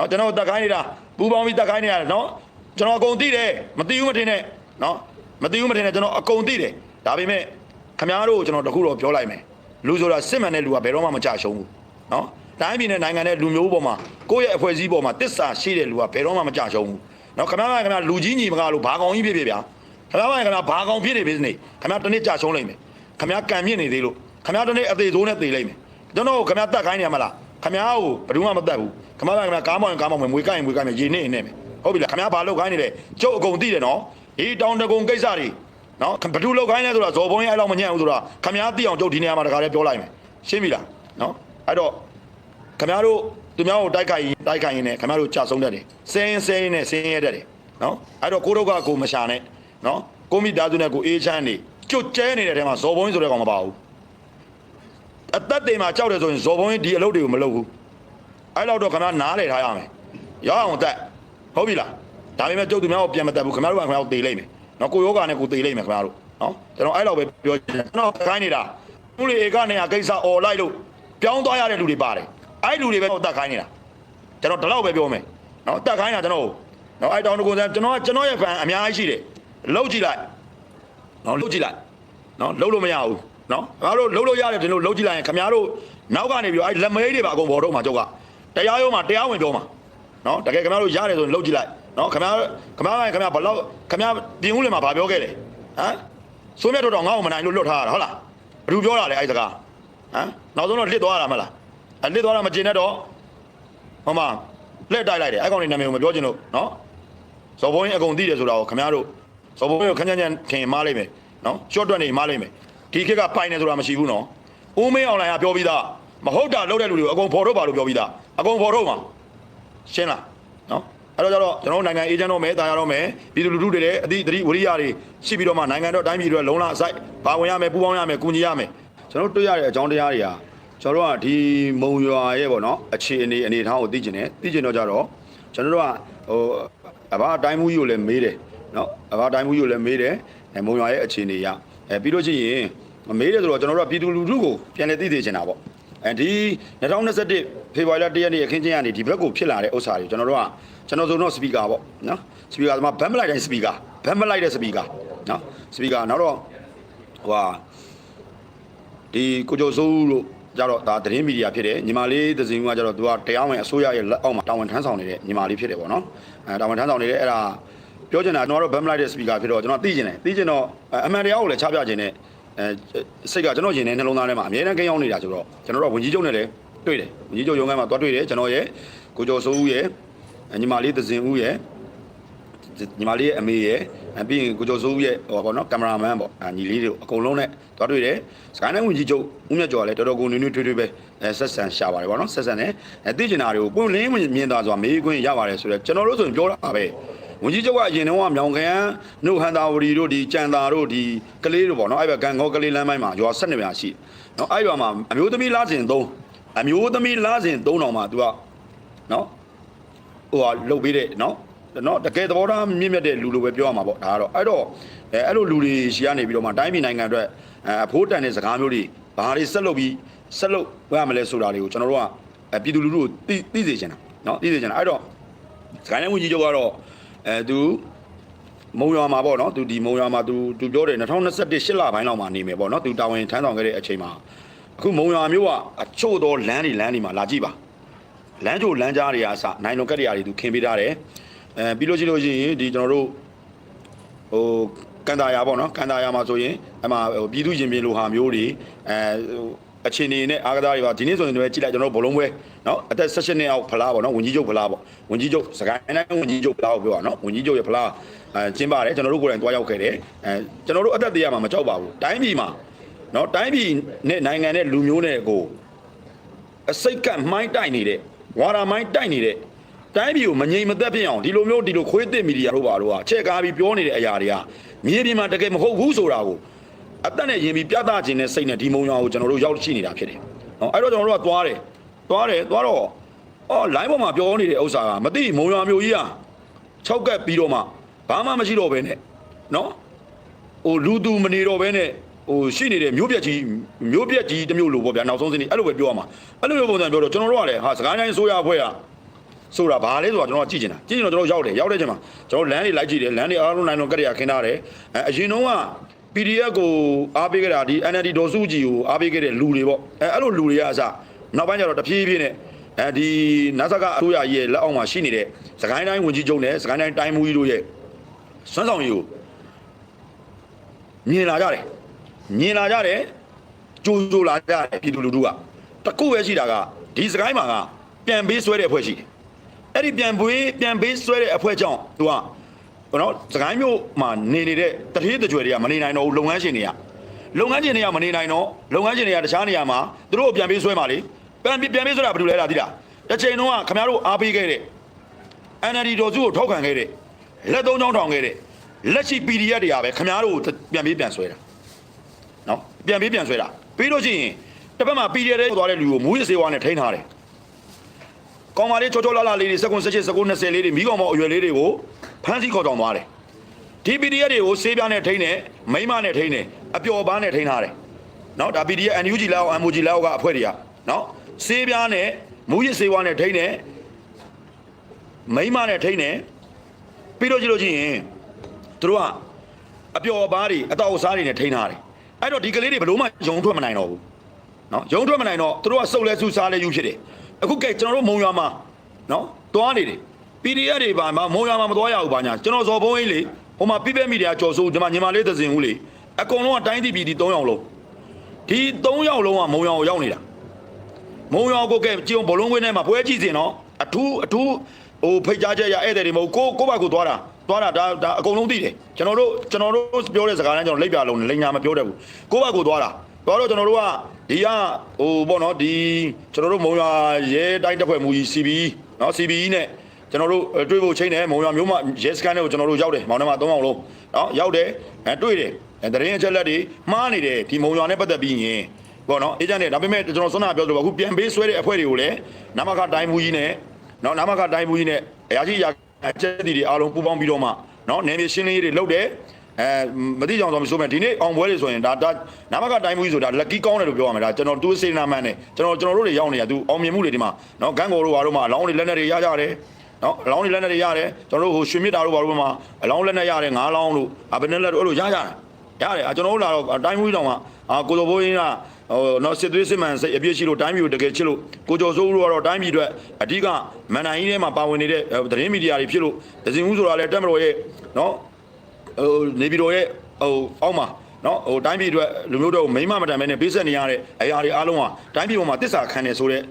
နော်ကျွန်တော်တက်ခိုင်းနေတာပူပေါင်းပြီးတက်ခိုင်းနေရတယ်နော်ကျွန်တော်အကုန်သိတယ်မသိဘူးမထင်နဲ့နော်မသိဘူးမထင်နဲ့ကျွန်တော်အကုန်သိတယ်ဒါပေမဲ့ခမားတို့ကိုကျွန်တော်တခုတော့ပြောလိုက်မယ်လူဆိုတာစစ်မှန်တဲ့လူကဘယ်တော့မှမကြရှုံးဘူးနော်တိုင်းပြည်နဲ့နိုင်ငံနဲ့လူမျိုးပေါ်မှာကိုယ့်ရဲ့အဖွဲ့အစည်းပေါ်မှာတစ္ဆာရှိတဲ့လူကဘယ်တော့မှမကြရှုံးဘူးနော်ခမားကခမားလူကြီးညီမကလို့ဘာကောင်ကြီးဖြစ်ဖြစ်ဗျာခမားကခမားဘာကောင်ဖြစ်နေပြီနေခမားတစ်နေ့ကြရှုံးလိမ့်မယ်ခမားကံမြင့်နေသေးလို့ခမားတစ်နေ့အသေးဆိုးနဲ့သေလိမ့်မယ်ကျွန်တော်ခမားတတ်ခိုင်းနေရမလား ခမားကိုဘယ်သူမှမတတ်ဘူးခမားကခမားကားမောင်းရင်ကားမောင်းမယ်မွေကိုက်ရင်မွေကိုက်မယ်ရေနေနေမယ်ဟုတ်ပြီလားခမားဘာလုပ်ခိုင်းနေလဲကျုပ်အကုန်သိတယ်နော်ဒီတောင်တကုံကိစ္စတွေနော်ဘယ်သူလုပ်ခိုင်းလဲဆိုတာဇော်ဘုံရဲ့အဲ့လောက်မညံ့ဘူးဆိုတာခမားသိအောင်ကျုပ်ဒီနေရာမှာတခါလေးပြောလိုက်မယ်ရှင်းပြီလားနော်အဲ့တော့ခင်ဗျားတို့သူများကိုတိုက်ခိုက်ရင်တိုက်ခိုက်ရင်လည်းခင်ဗျားတို့ကြာဆုံးတတ်တယ်စင်းစင်းနဲ့စင်းရဲတတ်တယ်နော်အဲ့တော့ကိုတို့ကကိုမရှာနဲ့နော်ကိုမိသားစုနဲ့ကိုအေးချမ်းနေကြွတ်ကျဲနေတဲ့ထဲမှာဇော်ဘုံကြီးဆိုတဲ့ကောင်မပါဘူး အသက်တွေမှာကြောက်တယ်ဆိုရင်ဇော်ဘုံကြီးဒီအလုပ်တွေကိုမလုပ်ဘူးအဲ့လောက်တော့ခင်ဗျားနားလေထားရမယ်ရအောင်တက်ဟုတ်ပြီလားဒါပေမဲ့ကျုပ်သူများကိုပြန်မတက်ဘူးခင်ဗျားတို့ကခင်ဗျားကိုတေလိမ့်မယ်နော်ကိုယောဂနဲ့ကိုတေလိမ့်မယ်ခင်ဗျားတို့နော်ကျွန်တော်အဲ့လောက်ပဲပြောချင်တယ်ကျွန်တော်ခိုင်းနေတာသူလေဧကနေရကိစ္စអော်လိုက်လို့ပြောင်းသွားရတဲ့လူတွေပါတယ်အဲ့လူတွေပဲတော့တက်ခိုင်းနေတာကျွန်တော်ဒီလောက်ပဲပြောမယ်နော်တက်ခိုင်းတာကျွန်တော်နော်အဲ့တောင်တကွန်ဆန်ကျွန်တော်ကကျွန်တော်ရဲ့ fan အများကြီးရှိတယ်လှုပ်ကြည့်လိုက်နော်လှုပ်ကြည့်လိုက်နော်လှုပ်လို့မရဘူး နော်ခင်ဗျားတို့လှုပ်လို့ရတယ်ဒီလိုလှုပ်ကြည့်လိုက်ရင်ခင်ဗျားတို့နောက်ကနေပြီးတော့အဲ့လက်မေးတွေပါအကုန်ပေါ်တော့မှာကျုပ်ကတရားရုံးမှာတရားဝင်ပြောမှာနော်တကယ်ခင်ဗျားတို့ရတယ်ဆိုရင်လှုပ်ကြည့်လိုက်နော်ခင်ဗျားခင်ဗျားကခင်ဗျားဘလောက်ခင်ဗျားပြင်ဦးလင်မှာဗာပြောခဲ့တယ်ဟမ်စိုးမြတ်တို့တော့ငါ့ကိုမနိုင်လို့လွတ်ထားရတာဟုတ်လားဘယ်သူပြောတာလဲအဲ့စကားဟမ်နောက်ဆုံးတော့လစ်သွားတာမလားအဲ့လစ်သွားတာမကျင်နဲ့တော့ဟောမလက်တိုက်လိုက်တယ်အဲ့ကောင်လေးနာမည်ကိုမပြောချင်လို့နော်ဇော်ဘုံကြီးအကုန်သိတယ်ဆိုတာကိုခင်ဗျားတို့ဇော်ဘုံကြီးကိုခန်းချမ်းချမ်းထင်မှားလိုက်မယ်နော်ရှော့တွက်နေမှားလိုက်မယ် ဒီခေတ်ကပိုင်နေဆိုတာမရှိဘူးနော်ဦးမင်းအောင်လိုင်ကပြောပြီးသားမဟုတ်တာလုပ်တဲ့လူတွေကိုအကုန်ဖော်ထုတ်ပါလို့ပြောပြီးသားအကုန်ဖော်ထုတ်မှာရှင်းလားနော်အဲ့တော့ကျတော့ကျွန်တော်တို့နိုင်ငံအေဂျင့်တော့မယ်တာယာတော့မယ်ပြည်သူလူထုတွေလည်းအသည့်တတိဝရိယတွေရှိပြီးတော့မှနိုင်ငံတော်တိုင်းပြည်တွေလုံလအစိုက်ပါဝင်ရမယ်ပူးပေါင်းရမယ်ကူညီရမယ်ကျွန်တော်တို့တွေ့ရတဲ့အကြောင်းတရားတွေဟာကျွန်တော်တို့ကဒီမုံရွာရဲ့ပေါ့နော်အခြေအနေအနေအထားကိုသိကျင်တယ်သိကျင်တော့ကြတော့ကျွန်တော်တို့ကဟိုအဘအတိုင်းမူကြီးကိုလည်းမေးတယ်နော်အဘအတိုင်းမူကြီးကိုလည်းမေးတယ်အဲမုံရွာရဲ့အခြေအနေရအဲပြီးလို့ရှိရင် မေးတယ်ဆိုတော့ကျွန်တော်တို့ကပြည်သူလူထုကိုပြန်လည်သိသိချင်တာပေါ့အဲဒီ2021ဖေဖော်ဝါရီလ1ရက်နေ့အခင်းချင်းကနေဒီဘက်ကိုဖြစ်လာတဲ့ဥစ္စာတွေကျွန်တော်တို့ကကျွန်တော်ဆိုတော့စပီကာပေါ့နော်စပီကာသမားဘမ်မလိုက်တိုင်းစပီကာဘမ်မလိုက်တဲ့စပီကာနော်စပီကာနောက်တော့ဟိုဟာဒီကိုကျော်စိုးဦးတို့ကြတော့ဒါသတင်းမီဒီယာဖြစ်တယ်ညီမလေးသစင်ကကြတော့သူကတရားဝင်အစိုးရရဲ့လက်အောက်မှာတာဝန်ထမ်းဆောင်နေတဲ့ညီမလေးဖြစ်တယ်ပေါ့နော်အဲတာဝန်ထမ်းဆောင်နေတဲ့အဲ့ဒါပြောချင်တာကျွန်တော်တို့ဘမ်မလိုက်တဲ့စပီကာဖြစ်တော့ကျွန်တော်သိချင်တယ်သိချင်တော့အမှန်တရားကိုလည်းချပြချင်တယ် အဲစိတ်ကကျွန်တော်ရင်ထဲနှလုံးသားထဲမှာအမြဲတမ်းကိန်းရောက်နေတာဆိုတော့ကျွန်တော်တို့ဝင်ကြီးချုပ်နဲ့လည်းတွေ့တယ်ဝင်ကြီးချုပ်ရုံးခန်းမှာသွားတွေ့တယ်ကျွန်တော်ရဲ့ကိုကျော်စိုးဦးရဲ့ညီမလေးသစင်ဦးရဲ့ညီမလေးရဲ့အမေရဲ့အပြီးရင်ကိုကျော်စိုးဦးရဲ့ဟောပေါ့နော်ကင်မရာမန်ပေါ့အာညီလေးတို့အကုန်လုံးနဲ့တွားတွေ့တယ်စကိုင်းတိုင်းဝင်ကြီးချုပ်ဦးမြတ်ကျော်ကလည်းတော်တော်ကိုနွေးနွေးထွေးထွေးပဲအဲဆက်ဆံရှာပါတယ်ပေါ့နော်ဆက်ဆံတယ်အဲသိကျင်တာတွေကိုပွင့်လင်းမြင်သာစွာမေးခွင့်ရပါတယ်ဆိုတော့ကျွန်တော်တို့ဆိုရင်ပြောတာပဲ ဝန်ကြီးချုပ်ကအရင်တုန်းကမြောင်ခရမ်းနုဟန်တာဝရီတို့ဒီကြံတာတို့ဒီကလေးတို့ပေါ့နော်အဲ့ဘက်ကန်ငေါကလေးလမ်းပိုင်းမှာရွာ၁၂ရာရှိနော်အဲ့ဘက်မှာအမျိုးသမီးလားစဉ်3အမျိုးသမီးလားစဉ်3000မှာ तू ကနော်ဟိုဟာလုတ်ပေးတဲ့နော်နော်တကယ်သဘောထားမြင့်မြတ်တဲ့လူလိုပဲပြောရမှာပေါ့ဒါကတော့အဲ့တော့အဲအဲ့လိုလူတွေရှိရနေပြီးတော့မှတိုင်းပြည်နိုင်ငံအတွက်အဖိုးတန်တဲ့စကားမျိုးတွေဘာတွေဆက်လုပ်ပြီးဆက်လုပ်ရမလဲဆိုတာတွေကိုကျွန်တော်တို့ကပြည်သူလူထုကိုသိသိစေချင်တာနော်သိစေချင်တာအဲ့တော့စကိုင်းတိုင်းဝန်ကြီးချုပ်ကတော့ အဲသူမုံရွာမှာပေါ့နော်သူဒီမုံရွာမှာသူသူပြောတယ်2021 8လပိုင်းလောက်မှာနေမယ်ပေါ့နော်သူတာဝန်ထမ်းဆောင်ခဲ့တဲ့အချိန်မှာအခုမုံရွာမျိုးကအချို့သောလမ်းတွေလမ်းတွေမှာလာကြည့်ပါလမ်းကြိုလမ်းကြားတွေအားစနိုင်လွန်ကက်တွေအားတွေသူခင်းပေးထားတယ်အဲပြီးလို့ရှိလို့ရှိရင်ဒီကျွန်တော်တို့ဟိုကန်တာယာပေါ့နော်ကန်တာယာမှာဆိုရင်အမှဟိုပြည်သူရင်ပြင်လိုဟာမျိုးတွေအဲဟို အခြေအနေနဲ့အားကစားတွေပါဒီနေ့ဆိုရင်လည်းကြည့်လိုက်ကျွန်တော်တို့ဘလုံးပွဲနော်အသက်16နှစ်အောက်ဖလားပေါ့နော်ဝင်ကြီးချုပ်ဖလားပေါ့ဝင်ကြီးချုပ်စကိုင်းတိုင်းဝင်ကြီးချုပ်ဖလားကိုပြောတာနော်ဝင်ကြီးချုပ်ရဲ့ဖလားအဲကျင်းပါတယ်ကျွန်တော်တို့ကိုယ်တိုင်တွားရောက်ခဲ့တယ်အဲကျွန်တော်တို့အသက်တရားမှာမကြောက်ပါဘူးတိုင်းပြည်မှာနော်တိုင်းပြည်နဲ့နိုင်ငံနဲ့လူမျိုးနဲ့ကိုအစိတ်ကမှိုင်းတိုက်နေတဲ့ဝါရာမိုင်းတိုက်နေတဲ့တိုင်းပြည်ကိုမငြိမ်မသက်ဖြစ်အောင်ဒီလိုမျိုးဒီလိုခွေးသစ်မီဒီယာတို့ပါတော့အချက်ကားပြီးပြောနေတဲ့အရာတွေကမြေပြင်မှာတကယ်မဟုတ်ဘူးဆိုတာကို အသက်နဲ့ယင်ပြီးပြသခြင်းနဲ့စိတ်နဲ့ဒီမုံရွာကိုကျွန်တော်တို့ရောက်ရှိနေတာဖြစ်တယ်။နော်အဲ့တော့ကျွန်တော်တို့ကသွားတယ်။သွားတယ်သွားတော့အော် line ပေါ်မှာပြောနေတဲ့ဥစ္စာကမသိမုံရွာမျိုးကြီးอ่ะ၆ကက်ပြီးတော့မှဘာမှမရှိတော့ဘဲနဲ့နော်ဟိုလူသူမနေတော့ဘဲနဲ့ဟိုရှိနေတဲ့မျိုးပြက်ကြီးမျိုးပြက်ကြီးတစ်မျိုးလိုပေါ့ဗျာနောက်ဆုံးစင်းနေအဲ့လိုပဲပြောရမှာအဲ့လိုမျိုးပုံစံပြောတော့ကျွန်တော်တို့ကလည်းဟာစကိုင်းတိုင်းဆိုရအဖွဲ့ကဆိုတာဘာလဲဆိုတာကျွန်တော်ကကြည့်ချင်တာကြည့်ချင်တော့ကျွန်တော်ရောက်တယ်ရောက်တဲ့ချိန်မှာကျွန်တော်လမ်းတွေလိုက်ကြည့်တယ်လမ်းတွေအားလုံးနိုင်လုံးကတည်းကခင်းထားတယ်အဲအရင်တုန်းက PDF ကိုအားပေးခဲ့တာဒီ NLD ဒေါ်စုကြည်ကိုအားပေးခဲ့တဲ့လူတွေပေါ့အဲအဲ့လိုလူတွေကအစနောက်ပိုင်းကျတော့တဖြည်းဖြည်းနဲ့အဲဒီနတ်ဆကအစိုးရကြီးရဲ့လက်အောက်မှာရှိနေတဲ့စကိုင်းတိုင်းဝန်ကြီးချုပ်နဲ့စကိုင်းတိုင်းတိုင်းမူကြီးတို့ရဲ့စွမ်းဆောင်ရည်ကိုမြင်လာကြတယ်မြင်လာကြတယ်ကြိုးကြိုးလာကြတယ်ပြည်သူလူထုကတခုပဲရှိတာကဒီစကိုင်းမှာကပြန်ပေးဆွဲတဲ့အဖွဲ့ရှိတယ်အဲ့ဒီပြန်ပေးပြန်ပေးဆွဲတဲ့အဖွဲ့ကြောင့်သူကဘော နော်စကိုင်းမျိုးမှာနေနေတဲ့တတိယတကြွယ်တွေကမနေနိုင်တော့ဘူးလုပ်ငန်းရှင်တွေကလုပ်ငန်းရှင်တွေကမနေနိုင်တော့လုပ်ငန်းရှင်တွေကတခြားနေရာမှာသူတို့ကိုပြန်ပေးဆွဲပါလေပြန်ပြီးပြန်ပေးဆွဲတာဘာလို့လဲလားသိလားတစ်ချိန်လုံးကခင်ဗျားတို့အားပေးခဲ့တဲ့ NLD တော်စုကိုထောက်ခံခဲ့တဲ့လက်သုံးချောင်းထောင်ခဲ့တဲ့လက်ရှိ PDF တွေကပဲခင်ဗျားတို့ကိုပြန်ပေးပြန်ဆွဲတာနော်ပြန်ပေးပြန်ဆွဲတာပြီးလို့ရှိရင်တစ်ဖက်မှာ PDF တွေသွားတဲ့လူကိုမူးယစ်စေဝါနဲ့ထိန်းထားတယ်ကောင်မလေးချောချောလာလာလေးတွေစက္ကွန်း16စက္ကွန်း20လေးတွေမိကောင်မအရွယ်လေးတွေကို ဖမ်းဆီးခေါ်ကြောင်သွားတယ်ဒီ PDF တွေကိုဆေးပြားနဲ့ထိန်းတယ်မိန်းမနဲ့ထိန်းတယ်အပျော်ပန်းနဲ့ထိန်းထားတယ်နော်ဒါ PDF NUG လောက် MOG လောက်ကအဖွဲတွေကနော်ဆေးပြားနဲ့မူရစ်ဆေးဝါးနဲ့ထိန်းတယ်မိန်းမနဲ့ထိန်းတယ်ပြီးတော့ကြည့်လို့ချင်းသူတို့ကအပျော်ပန်းတွေအတော့အစားတွေနဲ့ထိန်းထားတယ်အဲ့တော့ဒီကလေးတွေဘယ်လို့မှယုံထွက်မနိုင်တော့ဘူးနော်ရုံထွက်မနိုင်တော့သူတို့ကစုပ်လဲစုစားလဲယူဖြစ်တယ်အခုကဲကျွန်တော်တို့မုံရွာမှာနော်သွားနေတယ် PDF တွေပါမမုံရွာမှာမသွားရဘူးဘာညာကျွန်တော်ဇော်ဘုံကြီးလေဟိုမှာပြပက်မီဒီယာကြော်စိုးဒီမှာညီမလေးသစင်ဦးလေအကုန်လုံးကတိုင်းတီပြည်ဒီ3ယောက်လုံးဒီ3ယောက်လုံးကမုံရွာကိုရောက်နေတာမုံရွာကိုကဲကြည်ုံဘလုံးဝင်းထဲမှာပွဲကြည့်စင်နော်အထူးအထူးဟိုဖိတ်ကြားချက်ရဧည့်သည်တွေမဟုတ်ကိုကိုဘက်ကိုသွားတာသွားတာဒါဒါအကုန်လုံးသိတယ်ကျွန်တော်တို့ကျွန်တော်တို့ပြောတဲ့စကားတိုင်းကျွန်တော်လက်ပြလုံးနဲ့လိန်ညာမပြောတတ်ဘူးကိုဘက်ကိုသွားတာသွားတော့ကျွန်တော်တို့ကဒီကဟိုပေါ့နော်ဒီကျွန်တော်တို့မုံရွာရဲတိုင်းတပ်ဖွဲ့မူကြီး CB နော် CB နဲ့ ကျွန်တော်တို့တွေးဖို့ချိန်တယ်မုံရွာမျိုးမှရဲစကန်တွေကိုကျွန်တော်တို့ရောက်တယ်မောင်နှမ၃အောင်လုံးနော်ရောက်တယ်အဲတွေးတယ်အဲတရင်အချက်လက်တွေမှားနေတယ်ဒီမုံရွာနဲ့ပတ်သက်ပြီးရင်ပေါ့နော်အေဂျင့်နဲ့ဒါပေမဲ့ကျွန်တော်ဆွမ်းနာပြောလို့အခုပြန်ပေးဆွဲတဲ့အဖွဲ့တွေကိုလည်းနမခတိုင်းမူကြီးနဲ့နော်နမခတိုင်းမူကြီးနဲ့အရာရှိရာအချက်တီတွေအားလုံးပူးပေါင်းပြီးတော့မှနော်နယ်မြေရှင်းလင်းရေးတွေလုပ်တယ်အဲမသိကြအောင်ဆိုမဆိုမဲ့ဒီနေ့အောင်ပွဲတွေဆိုရင်ဒါဒါနမကတိုင်းမှုကြီးဆိုတာလက်ကီးကောင်းတယ်လို့ပြောရမှာဒါကျွန်တော်တူးစေနာမန်နဲ့ကျွန်တော်ကျွန်တော်တို့တွေရောက်နေတာသူအောင်မြင်မှုတွေဒီမှာနော်ဂန်းကိုတို့ဘာတို့မှာအလောင်းတွေလက်နဲ့တွေရကြတယ် နော်အလောင်းတွေလက်နဲ့တွေရတယ်ကျွန်တော်တို့ဟိုရွှေမြစ်တာတို့ဘာတို့မှာအလောင်းလက်နဲ့ရတယ်ငါးလောင်းတို့အဘနဲ့လက်တို့အဲ့လိုရကြတယ်ရတယ်အကျွန်တော်တို့လာတော့တိုင်းမှုကြီးတောင်မှအာကိုတော်ဘိုးရင်းကဟိုနော်စစ်သွေးစစ်မှန်စိတ်အပြည့်ရှိလို့တိုင်းပြည်ကိုတကယ်ချစ်လို့ကိုကျော်စိုးဦးတို့ကတော့တိုင်းပြည်အတွက်အဓိကမန်နိုင်ကြီးထဲမှာပါဝင်နေတဲ့သတင်းမီဒီယာတွေဖြစ်လို့ဒဇင်ဦးဆိုတာလည်းတက်မတော်ရဲ့နော်ဟိုနေပြည်တော်ရဲ့ဟိုအောက်မှာနော်ဟိုတိုင်းပြည်အတွက်လူမျိုးတို့မိမမတန်မဲနဲ့ပေးဆက်နေရတဲ့အရာတွေအားလုံးဟာတိုင်းပြည်ပေါ်မှာတစ္ဆာခံနေဆိုတဲ့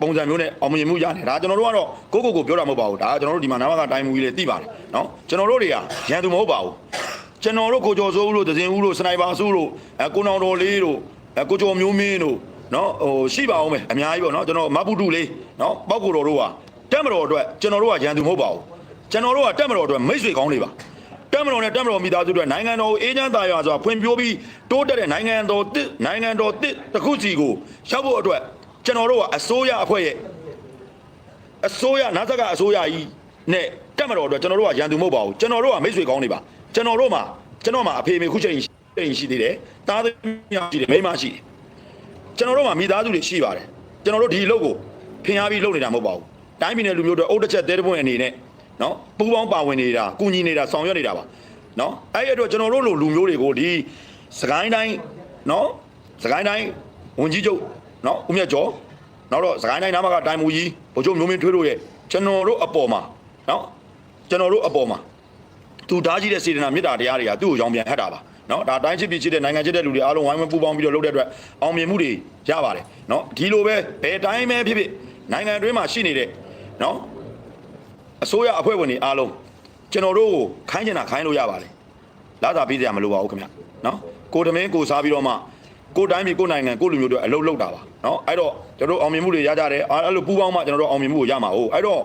ပုံစံမျိုးနဲ့အောင်မြင်မှုရတယ်ဒါကျွန်တော်တို့ကတော့ကိုကိုကိုပြောတာမဟုတ်ပါဘူးဒါကျွန်တော်တို့ဒီမှာနာမကတိုင်းမူကြီးလေးသိပါတယ်နော်ကျွန်တော်တို့တွေကရန်သူမဟုတ်ပါဘူးကျွန်တော်တို့ကိုကျော်စိုးဦးတို့ဒဇင်ဦးတို့စနိုက်ပါစုတို့အဲကိုနောင်တော်လေးတို့အဲကိုကျော်မျိုးမင်းတို့နော်ဟိုရှိပါအောင်မယ်အများကြီးပေါ့နော်ကျွန်တော်မပုတုလေးနော်ပောက်ကိုတော်တို့ကတက်မတော်အတွက်ကျွန်တော်တို့ကရန်သူမဟုတ်ပါဘူးကျွန်တော်တို့ကတက်မတော်အတွက်မိတ်ဆွေကောင်းတွေပါတက်မတော်နဲ့တက်မတော်မိသားစုတွေနိုင်ငံတော်ကိုအေးချမ်းသာယာစွာဖွံ့ဖြိုးပြီးတိုးတက်တဲ့နိုင်ငံတော်တစ်နိုင်ငံတော်တစ်တစ်ခုစီကိုရောက်ဖို့အတွက် ကျွန်တော်တို့ကအစိုးရအဖွဲ့ရဲ့အစိုးရနာဇက်ကအစိုးရကြီးနဲ့တက်မတော်အတွက်ကျွန်တော်တို့ကရန်သူမဟုတ်ပါဘူးကျွန်တော်တို့ကမိတ်ဆွေကောင်းတွေပါကျွန်တော်တို့မှာကျွန်တော်မှာအဖေမေခုချိန်ရှိရှိသေးတယ်တားသမီးရှိတယ်မိန်းမရှိတယ်ကျွန်တော်တို့မှာမိသားစုတွေရှိပါတယ်ကျွန်တော်တို့ဒီအလုပ်ကိုဖင်အားပြီးလုပ်နေတာမဟုတ်ပါဘူးတိုင်းပြည်နယ်လူမျိုးတွေအုတ်တစ်ချက်တဲတစ်ပွင့်အနေနဲ့နော်ပူပေါင်းပါဝင်နေတာကုညီနေတာဆောင်ရွက်နေတာပါနော်အဲ့ဒီအတွက်ကျွန်တော်တို့လိုလူမျိုးတွေကိုဒီစကိုင်းတိုင်းနော်စကိုင်းတိုင်းဝန်ကြီးချုပ် နော်ဦးမြတ်ကျော်နောက်တော့စကိုင်းတိုင်းနာမကတိုင်းမူကြီးဗိုလ်ချုပ်မျိုးမင်းထွေးတို့ရဲ့ကျွန်တော်တို့အပေါ်မှာနော်ကျွန်တော်တို့အပေါ်မှာသူဓာကြီးတဲ့စေတနာမေတ္တာတရားတွေကသူ့ကိုရောင်းပြန်ဟတ်တာပါနော်ဒါတိုင်းချစ်ပြီးချစ်တဲ့နိုင်ငံချစ်တဲ့လူတွေအားလုံးဝိုင်းဝန်းပူပေါင်းပြီးတော့လုပ်တဲ့အတွက်အောင်မြင်မှုတွေရပါတယ်နော်ဒီလိုပဲဘယ်တိုင်းပဲဖြစ်ဖြစ်နိုင်ငံအတွင်းမှာရှိနေတဲ့နော်အစိုးရအဖွဲ့ဝင်တွေအားလုံးကျွန်တော်တို့ကိုခိုင်းချင်တာခိုင်းလို့ရပါတယ်လာသာပြီးစရာမလိုပါဘူးခင်ဗျနော်ကိုတမင်းကိုစားပြီးတော့မှ ကိုတိုင်းပြည်ကိုနိုင်ငံကိုလူမျိုးတွေအလုပ်လုပ်တာပါနော်အဲ့တော့ကျွန်တော်တို့အောင်မြင်မှုတွေရကြတယ်အဲ့လိုပူးပေါင်းမှကျွန်တော်တို့အောင်မြင်မှုကိုရမှာဟုတ်အဲ့တော့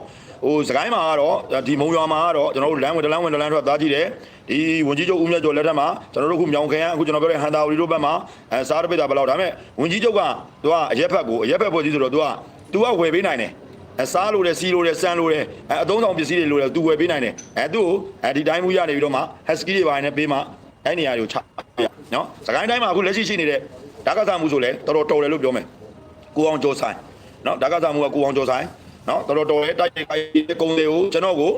ဟိုစကိုင်းမှာကတော့ဒီမုံရွာမှာကတော့ကျွန်တော်တို့လမ်းဝင်တလမ်းဝင်တလမ်းထွက်သားကြည့်တယ်ဒီဝန်ကြီးချုပ်ဦးမြတ်ကျော်လက်ထက်မှာကျွန်တော်တို့ခုမြောင်ခရမ်းအခုကျွန်တော်ပြောတဲ့ဟန်တာဝီတို့ဘက်မှာအဲစားတပိတာဘယ်လောက်ဒါပေမဲ့ဝန်ကြီးချုပ်ကသူကအရက်ဖက်ကိုအရက်ဖက်ဖွဲ့စည်းဆိုတော့သူကသူကဝယ်ပေးနိုင်တယ်အစားလို့တယ်စီလို့တယ်စမ်းလို့တယ်အဲအသုံးဆောင်ပစ္စည်းတွေလို့တယ်သူဝယ်ပေးနိုင်တယ်အဲသူ့ကိုအဲဒီတိုင်းမှုရနေပြီးတော့မှ husky တွေပိုင်းနဲ့ပေးမှအဲနေရာတွေကိုချရနော်စကိုင်းတိုင်းမှာအခုလက်ရှိရှိနေတဲ့ ဓာကစားမှုဆိုလဲတော်တော်တော်တယ်လို့ပြောမယ်ကိုအောင်ကျော်ဆိုင်နော်ဓာကစားမှုကကိုအောင်ကျော်ဆိုင်နော်တော်တော်တော်ရဲတိုက်တိုက်ကုံတွေကိုကျွန်တော်ကို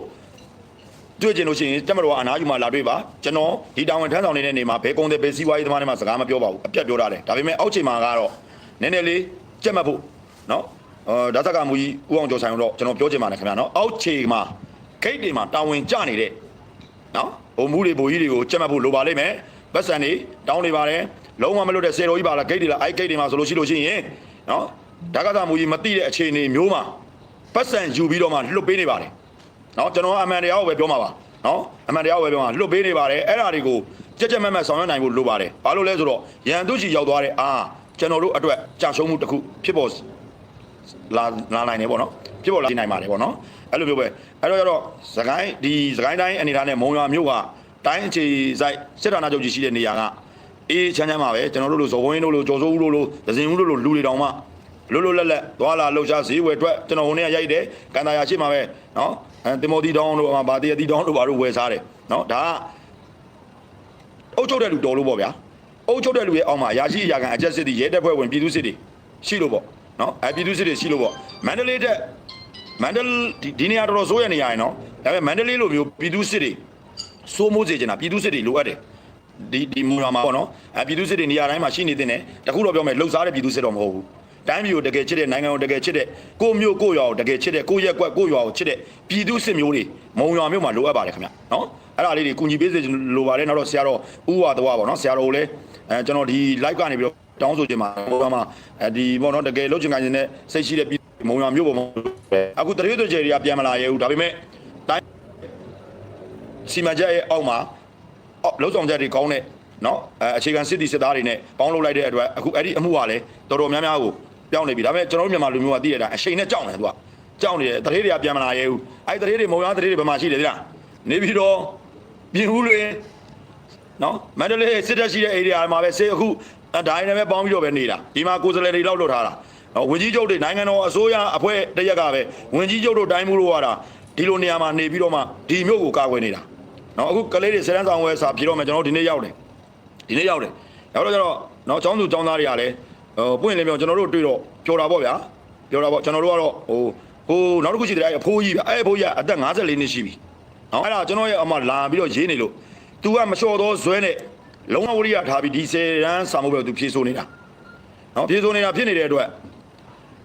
တွေ့ကျင်လို့ရှိရင်တက်မတော်ကအနာယူမှလာတွေ့ပါကျွန်တော်ဒီတောင်ဝင်ထမ်းဆောင်နေတဲ့နေမှာဘဲကုံတဲ့ဘဲစီးပွားရေးသမားတွေမှာစကားမပြောပါဘူးအပြတ်ပြောထားတယ်ဒါပေမဲ့အောက်ချိန်မှာကတော့နည်းနည်းလေးကြက်မှတ်ဖို့နော်အာဒါသက်ကမူကြီးဦးအောင်ကျော်ဆိုင်တော့ကျွန်တော်ပြောချင်ပါတယ်ခင်ဗျာနော်အောက်ချိန်မှာဂိတ်တွေမှာတာဝန်ကျနေတဲ့နော်ဟိုမူတွေဘိုကြီးတွေကိုကြက်မှတ်ဖို့လိုပါလိမ့်မယ်ပတ်စံတွေတောင်းနေပါတယ် လုံးဝမလွတ်တဲ့စေတော်ကြီးပါလားဂိတ်တွေလားအဲ့ဂိတ်တွေမှာဆိုလို့ရှိလို့ရှိရင်နော်ဓာကသမူကြီးမတိတဲ့အခြေအနေမျိုးမှာပတ်စံယူပြီးတော့မှလွတ်ပေးနေပါတယ်နော်ကျွန်တော်အမှန်တရားကိုပဲပြောမှာပါနော်အမှန်တရားကိုပဲပြောမှာလွတ်ပေးနေပါတယ်အဲ့ဒါတွေကိုကြက်ကြက်မက်မက်ဆောင်ရွက်နိုင်ဖို့လိုပါတယ်ဘာလို့လဲဆိုတော့ရန်သူချီရောက်သွားတဲ့အာကျွန်တော်တို့အတွက်ကြာရှုံးမှုတစ်ခုဖြစ်ပေါ်လာလာနိုင်တယ်ပေါ့နော်ဖြစ်ပေါ်လာနိုင်ပါတယ်ပေါ့နော်အဲ့လိုမျိုးပဲအဲ့တော့ကျတော့စကိုင်းဒီစကိုင်းတိုင်းအနေထားနဲ့မုံရွာမြို့ကတိုင်းအခြေစိုက်စစ်ဌာနချုပ်ကြီးရှိတဲ့နေရာက အေးချမ်းချမ်းပါပဲကျွန်တော်တို့လိုဇော်ဝင်းတို့လိုကျော်စိုးဦးတို့လိုဒဇင်ဦးတို့လိုလူတွေတောင်မှလွတ်လွတ်လပ်လပ်သွားလာလှုပ်ရှားဈေးဝယ်ထွက်ကျွန်တော်ဟိုနေ့ကရိုက်တယ်ကန်တာယာရှိမှာပဲနော်အဲတင်မောတီတောင်းတို့ဗာတီယတီတောင်းတို့ဘာတို့ဝယ်စားတယ်နော်ဒါကအုတ်ချုပ်တဲ့လူတော်လို့ပေါ့ဗျာအုတ်ချုပ်တဲ့လူရဲ့အောက်မှာရာရှိအရာခံအကြက်စစ်တီရဲတပ်ဖွဲ့ဝင်ပြည်သူစစ်တွေရှိလို့ပေါ့နော်အဲပြည်သူစစ်တွေရှိလို့ပေါ့မန္တလေးတက်မန္တလေးဒီဒီနေရာတော်တော်ဆိုးရနေရရင်နော်ဒါပေမဲ့မန္တလေးလိုမျိုးပြည်သူစစ်တွေစိုးမိုးစေချင်တာပြည်သူစစ်တွေလိုအပ်တယ် ဒီဒီမူရာမှာပေါ့နော်အဲပြည်သူစစ်တွေနေရာတိုင်းမှာရှိနေတဲ့နဲ့တခုတော့ပြောမယ်လှုပ်ရှားတဲ့ပြည်သူစစ်တော့မဟုတ်ဘူးတိုင်းပြည်ကိုတကယ်ချစ်တဲ့နိုင်ငံကိုတကယ်ချစ်တဲ့ကိုမျိုးကိုရွာကိုတကယ်ချစ်တဲ့ကိုရက်ကွက်ကိုရွာကိုချစ်တဲ့ပြည်သူစစ်မျိုးတွေမုံရွာမျိုးမှာလိုအပ်ပါတယ်ခင်ဗျနော်အဲ့ဒါလေးတွေကူညီပေးစေလိုပါတယ်နောက်တော့ဆရာတော်ဥဝါတော်ပေါ့နော်ဆရာတော်ကိုလည်းအဲကျွန်တော်ဒီ live ကနေပြီးတော့တောင်းဆိုချင်ပါဟိုကမှာအဲဒီပေါ့နော်တကယ်လှုပ်ချင်ကြင်တဲ့စိတ်ရှိတဲ့ပြည်မုံရွာမျိုးပေါ်မှာအခုတရွေ့သွေ့ကျယ်တွေကပြန်မလာရဲဘူးဒါပေမဲ့တိုင်းစီမံချက်ရဲ့အောက်မှာအောက် လှုပ်ဆောင်ချက်တွေကောင်းတဲ့နော်အဲအခြေခံစစ်တီစစ်သားတွေနဲ့ပေါင်းလုပ်လိုက်တဲ့အတွက်အခုအဲ့ဒီအမှုကလည်းတော်တော်များများကိုပြောင်းနေပြီဒါပေမဲ့ကျွန်တော်တို့မြန်မာလူမျိုးကသိရတာအချိန်နဲ့ကြောက်နေသူကကြောက်နေတယ်တရေတွေကပြန်မလာရဲဘူးအဲ့ဒီတရေတွေမုံရွာတရေတွေဘယ်မှာရှိတယ်သိလားနေပြီးတော့ပြင်ဦးလွင်နော်မန္တလေးစစ်တပ်ရှိတဲ့ area မှာပဲစေအခုအတိုင်းနဲ့ပဲပေါင်းပြီးတော့ပဲနေတာဒီမှာကိုယ်စလဲတွေလောက်လောက်ထားတာနော်ဝင်ကြီးချုပ်တွေနိုင်ငံတော်အစိုးရအဖွဲ့တရက်ကပဲဝင်ကြီးချုပ်တို့တိုင်းမှုလို့ရတာဒီလိုနေရာမှာနေပြီးတော့မှဒီမျိုးကိုကာကွယ်နေတာ နော်အခုကလေးတွေစရန်ဆောင်ဝဲစာဖြေတော့မယ်ကျွန်တော်တို့ဒီနေ့ရောက်တယ်ဒီနေ့ရောက်တယ်ရောက်တော့ကျတော့နော်ចောင်းသူចောင်းသားတွေကလည်းဟိုပွင့်လင်းပြောကျွန်တော်တို့တွေ့တော့ပြောတာပေါ့ဗျာပြောတာပေါ့ကျွန်တော်တို့ကတော့ဟိုဟိုနောက်တစ်ခုရှိတယ်အဲ့အဖိုးကြီးဗျအဲ့အဖိုးကြီးကအသက်54နှစ်ရှိပြီနော်အဲ့ဒါကျွန်တော်ရဲ့အမလာပြီးတော့ရေးနေလို့ तू ကမလျှော်တော့ဇွဲနဲ့လုံးဝဝရိယထားပြီးဒီဆယ်ရန်စာမှုပဲ तू ဖြည့်ဆို့နေတာနော်ဖြည့်ဆို့နေတာဖြစ်နေတဲ့အတွက်